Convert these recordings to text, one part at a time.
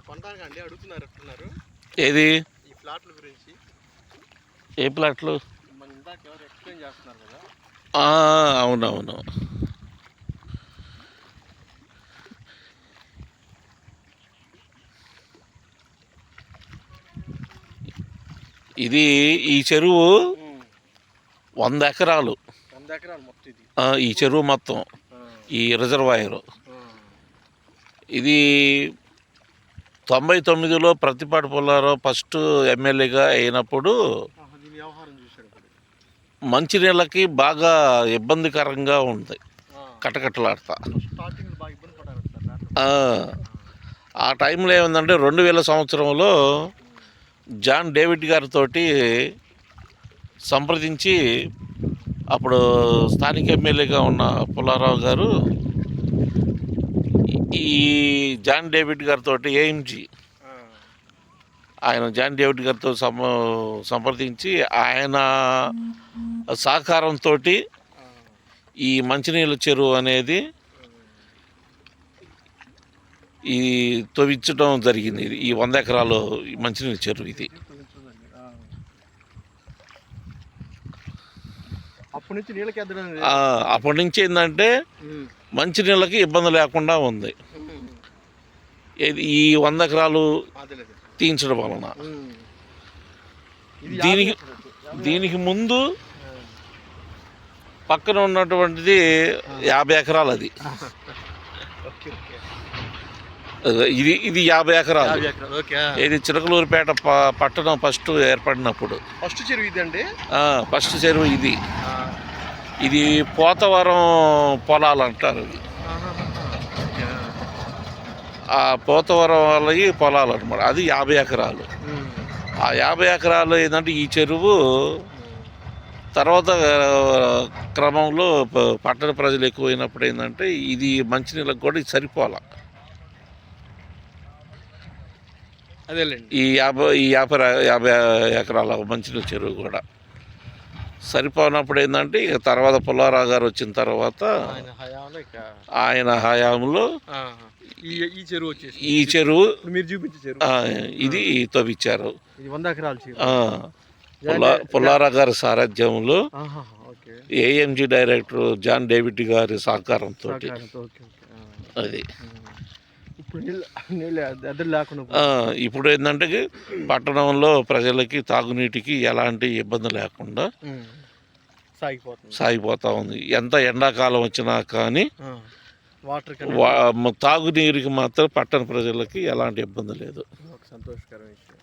ఏమన్నా కొనడానికి అండి అడుగుతున్నారు అంటున్నారు. ఏది? ఈ ప్లాట్ల గురించి. ఏ ప్లాట్లు అవునవును. ఇది ఈ చెరువు వంద ఎకరాలు. ఈ చెరువు మొత్తం. ఈ రిజర్వాయర్. ఇది తొంభై తొమ్మిదిలో ప్రతిపాటి పుల్లారావు ఫస్ట్ ఎమ్మెల్యేగా అయినప్పుడు మంచినీళ్ళకి బాగా ఇబ్బందికరంగా ఉంది. కటకటలాడతా. ఆ, ఆ టైంలో ఏముందంటే రెండు వేల సంవత్సరంలో జాన్ డేవిడ్ గారితో సంప్రదించి అప్పుడు స్థానిక ఎమ్మెల్యేగా ఉన్న పుల్లారావు గారు ఈ జాన్ డేవిడ్ గారితో ఏఎంజీ. ఆయన జాన్ డేవిడ్ గారితో సంప్రదించి ఆయన సహకారంతో ఈ మంచినీళ్ళ చెరువు అనేది ఈ తవ్వించడం జరిగింది. ఇది ఈ వంద ఎకరాలు ఈ మంచినీళ్ళ చెరువు ఇది. అప్పటి నుంచి ఏంటంటే మంచినీళ్ళకి ఇబ్బంది లేకుండా ఉంది. ఇది ఈ వంద ఎకరాలు తీయించడం వలన. దీనికి. దీనికి ముందు పక్కన ఉన్నటువంటిది యాభై ఎకరాలు అది. ఇది ఇది యాభై ఎకరాలు. ఇది చిలకలూరుపేట ప- పట్టణం ఫస్ట్ ఏర్పడినప్పుడు. ఫస్ట్ చెరువు ఇది అండి ఫస్ట్ చెరువు ఇది. ఇది పోతవరం పొలాలు అంటారు. ఆ పోతవరం వాళ్ళవి పొలాలు అనమాట అది యాభై ఎకరాలు. ఆ యాభై ఎకరాలు ఏంటంటే ఈ చెరువు తర్వాత క్రమంలో పట్టణ ప్రజలు ఎక్కువైనప్పుడు ఏంటంటే ఇది మంచినీళ్ళకి కూడా ఇది సరిపోలా. అదేలేండి. ఈ యాభై ఈ యాభై యాభై ఎకరాల మంచినీళ్ళ చెరువు కూడా. సరిపోనప్పుడు ఏంటంటే ఇక తర్వాత పుల్లారావు గారు వచ్చిన తర్వాత ఆయన హయాంలో ఈ చెరువు ఈ చెరువు ఇప్పుడు మీరు చూపించే చెరువు. ఆ, ఇది తవ్వించారు ఇది వంద ఎకరాల చెరువు. ఆ, పుల్లా పుల్లారావు గారి సారథ్యంలో ఏఎంజి డైరెక్టర్ జాన్ డేవిడ్ గారి సహకారంతో. అది. ఇప్పుడు ఏంటంటే పట్టణంలో ప్రజలకి తాగునీటికి ఎలాంటి ఇబ్బంది లేకుండా సాగిపోతా ఉంది. ఎంత ఎండాకాలం వచ్చినా కానీ. వాటర్ తాగునీరుకి మాత్రం పట్టణ ప్రజలకి ఎలాంటి ఇబ్బంది లేదు. ఒక సంతోషకర విషయం.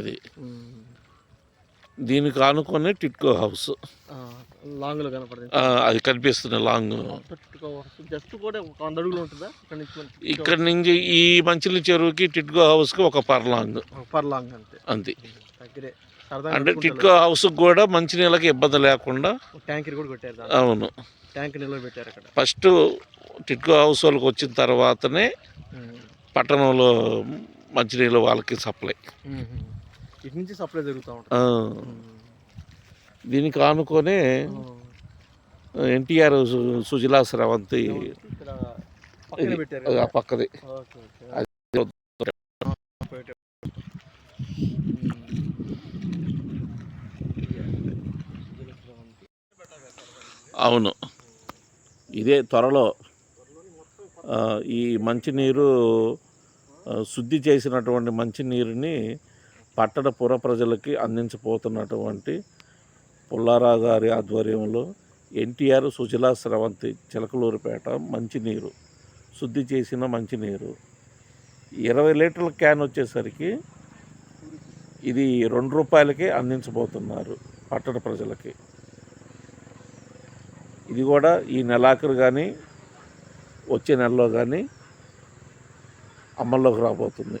ఇది. దీనికి ఆనుకొని టిట్కో హౌస్. లాంగ్లో కనపడుతుంది ఆ, అది కనిపిస్తుంది లాంగ్. జస్ట్ కూడా వంద అడుగులు ఉంటుందా? ఇక్కడ నుంచి ఈ మంచిలి చెరువుకి టిట్కో హౌస్కి ఒక పర్లాంగ్ ఒక పర్ లాంగ్ అంతే. అంతే. దగ్గరే. అంటే టిట్కో హౌస్కి కూడా మంచినీళ్ళకి ఇబ్బంది లేకుండా ట్యాంకర్ కూడా పెట్టారు. అవును. ట్యాంక్ నిల్వ పెట్టారు అక్కడ. ఫస్ట్ టిట్కో హౌస్ వాళ్ళకి వచ్చిన తర్వాతనే. పట్టణంలో మంచినీళ్ళు వాళ్ళకి సప్లై. ఇటు నుంచి సప్లై జరుగుతూ ఉంటుంది. దీనికి ఆనుకొని ఎన్టీఆర్ సుజలా స్రవంతి. పక్కది. అవును ఇదే త్వరలో ఈ మంచినీరు శుద్ధి చేసినటువంటి మంచినీరుని పట్టణ పుర ప్రజలకి అందించబోతున్నటువంటి పుల్లారాగారి ఆధ్వర్యంలో ఎన్టీఆర్ సుజలా స్రవంతి చిలకలూరుపేట మంచినీరు శుద్ధి చేసిన మంచినీరు. ఇరవై లీటర్ల క్యాన్ వచ్చేసరికి ఇది రెండు రూపాయలకే అందించబోతున్నారు పట్టణ ప్రజలకి. ఇది కూడా ఈ నెలాఖరు కానీ వచ్చే నెలలో కానీ అమల్లోకి రాబోతుంది.